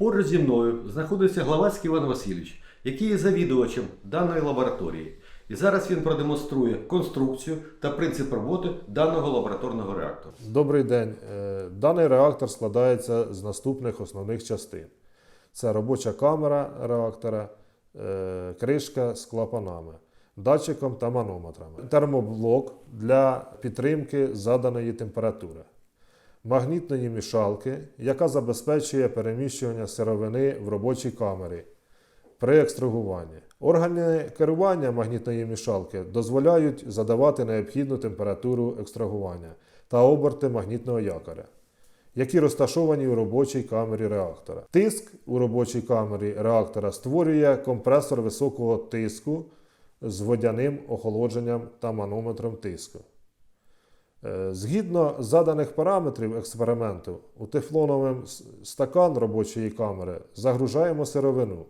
Поруч зі мною знаходиться Главацький Іван Васильович, який є завідувачем даної лабораторії. І зараз він продемонструє конструкцію та принцип роботи даного лабораторного реактора. Добрий день. Е, Даний реактор складається з наступних основних частин: це робоча камера реактора, е, кришка з клапанами, датчиком та манометрами, термоблок для підтримки заданої температури, магнітної мішалки, яка забезпечує переміщування сировини в робочій камері при екстрагуванні. Органи керування магнітної мішалки дозволяють задавати необхідну температуру екстрагування та оберти магнітного якоря, які розташовані у робочій камері реактора. Тиск у робочій камері реактора створює компресор високого тиску з водяним охолодженням та манометром тиску. Е, Згідно заданих параметрів експерименту, у тефлоновий стакан робочої камери загружаємо сировину,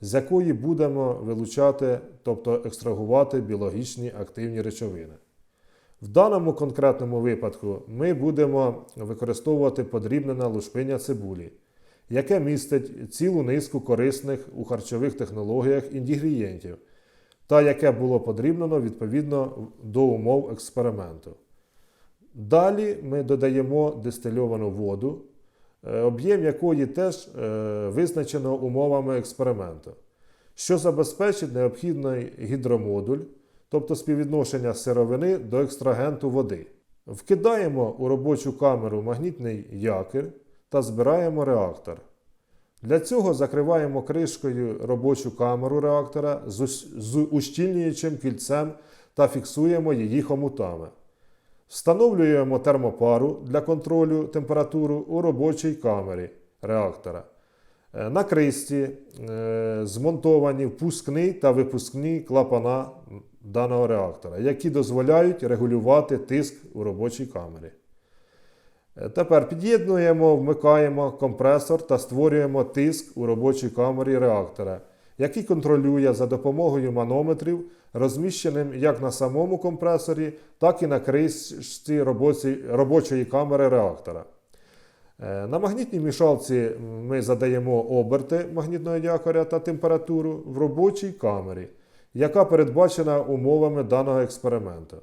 з якої будемо вилучати, тобто екстрагувати біологічні активні речовини. В даному конкретному випадку ми будемо використовувати подрібнене лушпиня цибулі, яке містить цілу низку корисних у харчових технологіях інгредієнтів, та яке було подрібнено відповідно до умов експерименту. Далі ми додаємо дистильовану воду, е, об'єм якої теж е, визначено умовами експерименту, що забезпечить необхідний гідромодуль, тобто співвідношення сировини до екстрагенту води. Вкидаємо у робочу камеру магнітний якір та збираємо реактор. Для цього закриваємо кришкою робочу камеру реактора з ущільнюючим кільцем та фіксуємо її хомутами. Встановлюємо термопару для контролю температури у робочій камері реактора. Е, На кришці е, змонтовані впускні та випускні клапана даного реактора, які дозволяють регулювати тиск у робочій камері. Е, Тепер під'єднуємо, вмикаємо компресор та створюємо тиск у робочій камері реактора, який контролює за допомогою манометрів, розміщеним як на самому компресорі, так і на кришці робочої, камери реактора. Е, На магнітній мішалці ми задаємо оберти магнітного якоря та температуру в робочій камері, яка передбачена умовами даного експерименту.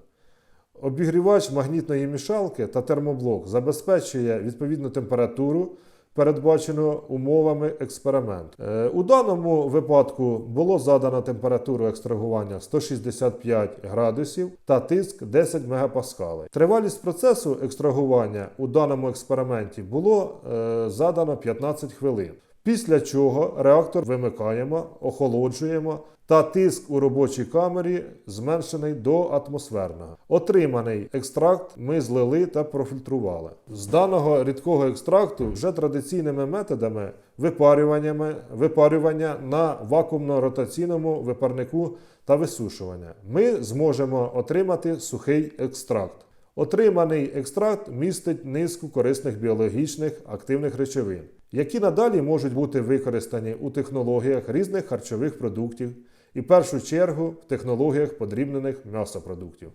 Обігрівач магнітної мішалки та термоблок забезпечує відповідну температуру, передбачену умовами експерименту. Е, У даному випадку було задано температуру екстрагування 165 градусів та тиск 10 мегапаскалей. Тривалість процесу екстрагування у даному експерименті було е, задано 15 хвилин. Після чого реактор вимикаємо, охолоджуємо та тиск у робочій камері зменшений до атмосферного. Отриманий екстракт ми злили та профільтрували. З даного рідкого екстракту вже традиційними методами випарюваннями, випарювання на вакуумно-ротаційному випарнику та висушування ми зможемо отримати сухий екстракт. Отриманий екстракт містить низку корисних біологічних активних речовин, які надалі можуть бути використані у технологіях різних харчових продуктів і в першу чергу в технологіях подрібнених м'ясопродуктів.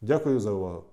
Дякую за увагу.